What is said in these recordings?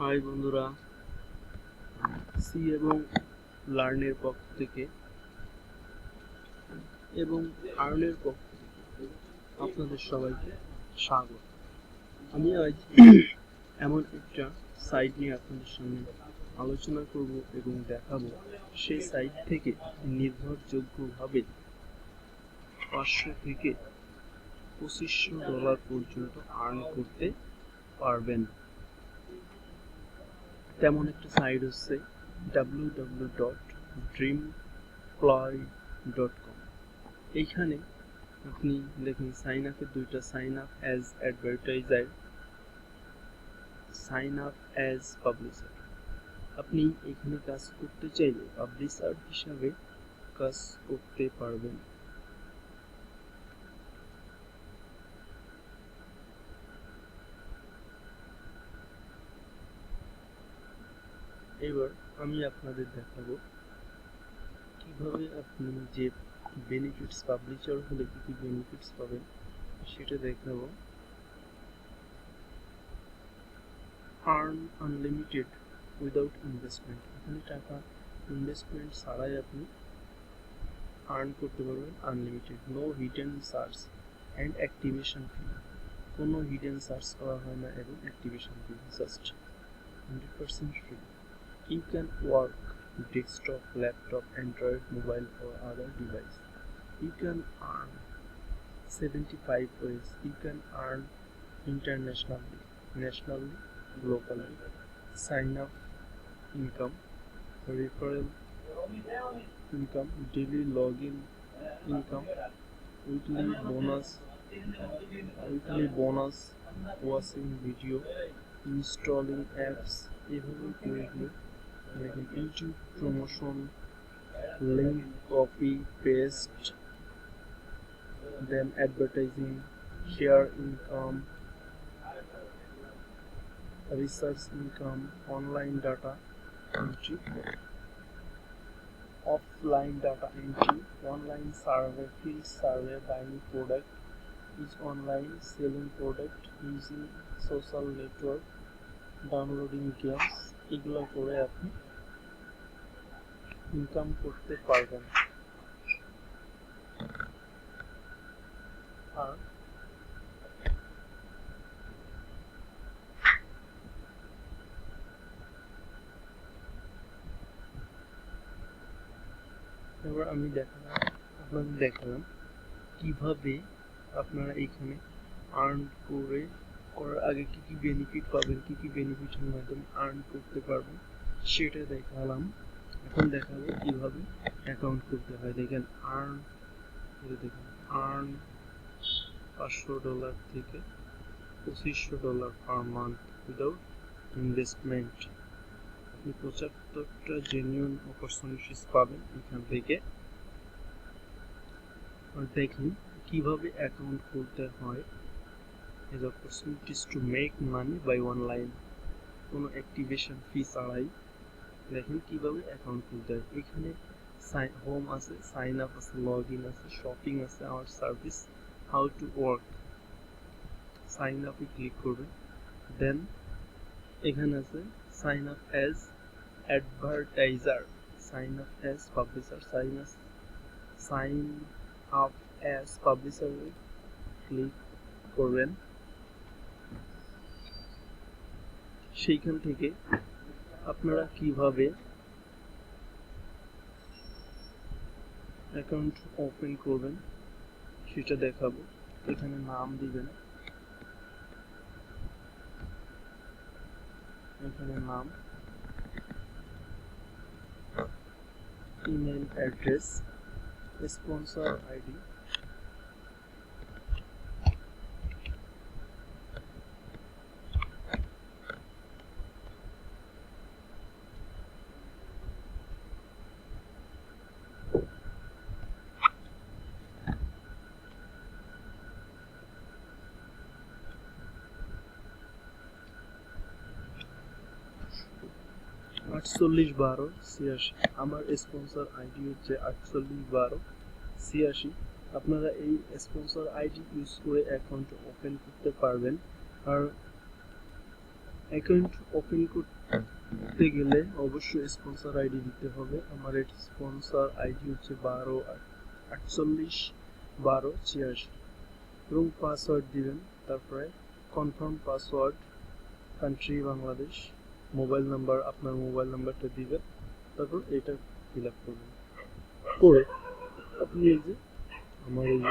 High বন্ধুরা C এবং লার্নের পক্ষ থেকে এবং আর্নের পক্ষ থেকে আপনাদের সবাইকে স্বাগত। আমি আজ এমন একটা সাইট নিয়ে আপনাদের সামনে আলোচনা করব এবং দেখাবো। সেই সাইট থেকে নির্ভরযোগ্যভাবে পাঁচশো থেকে পঁচিশশো ডলার পর্যন্ত আর্ন করতে পারবেন। তেমন একটা সাইট হচ্ছে W W dot dream dot com এইখানে আপনি দেখুন সাইন আপের দুইটা sign up as advertiser sign up as publisher আপনি এখানে কাজ করতে চাইলে পাবলিশার হিসাবে কাজ করতে পারবেন। এবার আমি আপনাদের দেখাবো কীভাবে আপনি যে বেনিফিটস পাবলিশার হলে কি কি বেনিফিটস পাবেন সেটা দেখাবো। আর্ন আনলিমিটেড উইদাউট ইনভেস্টমেন্ট এখানে টাকা ইনভেস্টমেন্ট ছাড়াই আপনি আর্ন করতে পারবেন unlimited no hidden search and activation fee কোনো হিডেন সার্চ করা হয় না এবং activation fee just hundred percent free you can work desktop, laptop, Android, mobile or other device. You can earn 75 ways. You can earn internationally, nationally, locally. Sign up. Income, referral. Income, daily login. Income, weekly bonus, weekly bonus, watching video, installing apps, everything. লিখুন YouTube promotion link copy paste then advertising share income research income online data entry offline data entry online survey field survey buying products online selling product using social network downloading games এগুলো করে আপনি income করতে পারবেন। আর এবার আমি দেখালাম, আপনাদের দেখালাম কীভাবে আপনারা এখানে আর্ন করে করার আগে কি কি বেনিফিট পাবেন, কি কি বেনিফিটের মাধ্যমে আর্ন করতে পারবেন, সেটা দেখালাম। এখন দেখাবো কীভাবে অ্যাকাউন্ট করতে হয়। দেখেন আর্ন দেখেন আর্ন পাঁচশো ডলার থেকে পঁচিশশো dollar per month without investment আপনি পঁচাত্তরটা জেনুইন অপরচুনিটিস পাবেন এখান থেকে। দেখেন, কীভাবে অ্যাকাউন্ট করতে হয়। is opportunities to make money by online কোনো অ্যাক্টিভেশন ফি ছাড়াই দেখেন কীভাবে অ্যাকাউন্ট খুলতে হয় এখানে হোম আছে সাইন আপ আছে লগ ইন আছে শপিং আছে our service how to work sign আপে ক্লিক করবেন। দেন এখানে আছে sign up as advertiser sign up as publisher sign up sign up as publisher click করবেন। সেইখান থেকে আপনারা কীভাবে অ্যাকাউন্ট ওপেন করবেন, সেটা দেখাবো। এখানে নাম দিবেন। এখানে নাম। ইমেল অ্যাড্রেস স্পন্সর আইডি আটচল্লিশ বারো, ছিয়াশি। আমার স্পন্সর আইডি হচ্ছে আটচল্লিশ বারো, ছিয়াশি। আপনারা এই স্পন্সর আইডি ইউজ করে অ্যাকাউন্ট ওপেন করতে পারবেন। আর অ্যাকাউন্ট ওপেন করতে গেলে অবশ্যই স্পন্সর আইডি দিতে হবে। আমার স্পন্সর আইডি হচ্ছে বারো, আটচল্লিশ বারো, ছিয়াশি। এবং পাসওয়ার্ড দিবেন, তারপরে confirm password country Bangladesh. Mobile number, আপনার মোবাইল নাম্বারটা দিবেন, তারপর এটা ফিল আপ করবেন। করে আপনি এই যে আমার এই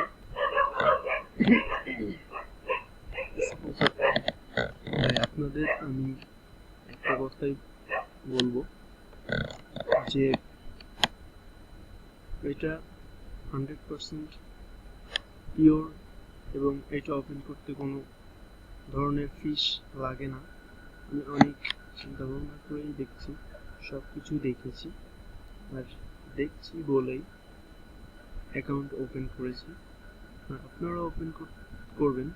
আপনাদের আমি একটা কথাই বলব যে এটা হান্ড্রেড পার্সেন্ট পিওর এবং এটা ওপেন করতে কোনো ধরনের ফিস লাগে না। আমি অনেক চিন্তা ভাবনা করেই দেখছি সব কিছু দেখেছি, আর দেখছি বলেই অ্যাকাউন্ট ওপেন করেছি। আর আপনারা ওপেন করবেন,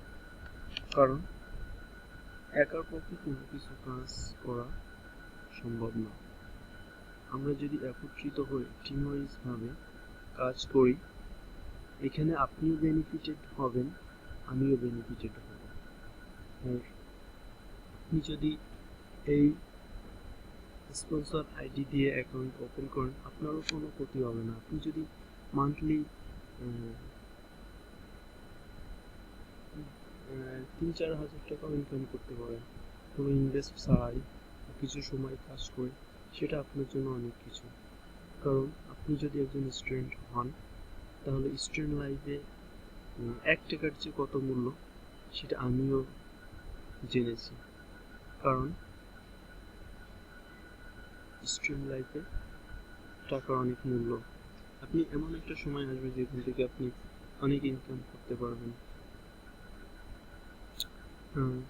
কারণ একার পক্ষে কোনো কিছু কাজ করা সম্ভব না। আমরা যদি একত্রিত হয়ে টিম ভাবে কাজ করি, এখানে আপনিও বেনিফিটেড হবেন, আমিও বেনিফিটেড হব। আর আপনি যদি এই স্পন্সর আইডি দিয়ে অ্যাকাউন্ট ওপেন করেন, আপনারও কোনো ক্ষতি হবে না। আপনি যদি মান্থলি তিন চার হাজার টাকা ইনকাম করতে পারেন, কোনো ইনভেস্ট ছাড়াই কিছু সময় কাজ করে, সেটা আপনার জন্য অনেক কিছু। কারণ আপনি যদি একজন স্টুডেন্ট হন, তাহলে স্টুডেন্ট লাইফে এক টাকার যে কত মূল্য, সেটা আমিও জেনেছি। কারণ স্টুডেন্ট লাইফে টাকার অনেক মূল্য। আপনি এমন একটা সময় আসবে যেখান থেকে আপনি অনেক ইনকাম করতে পারবেন।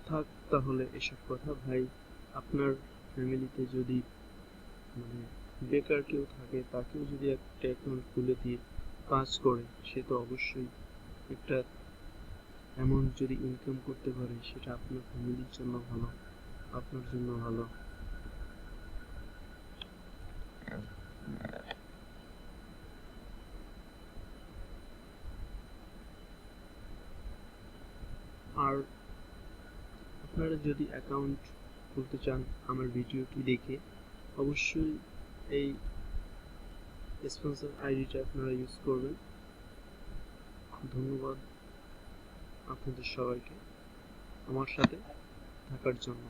থাক তাহলে এসব কথা। ভাই, আপনার ফ্যামিলিতে যদি মানে বেকার কেউ থাকে, তাকেও যদি একটা অ্যাকাউন্ট খুলে দিয়ে কাজ করে, সে তো অবশ্যই একটা অ্যামাউন্ট যদি ইনকাম করতে পারে, সেটা আপনার ফ্যামিলির জন্য ভালো, আপনার জন্য ভালো আর আপনারা যদি অ্যাকাউন্ট খুলতে চান আমার ভিডিওটি দেখে, অবশ্যই এই স্পন্সর আইডিটা আপনারা ইউজ করবেন। ধন্যবাদ আপনাদের সবাইকে। আমার সাথে থাকার জন্য।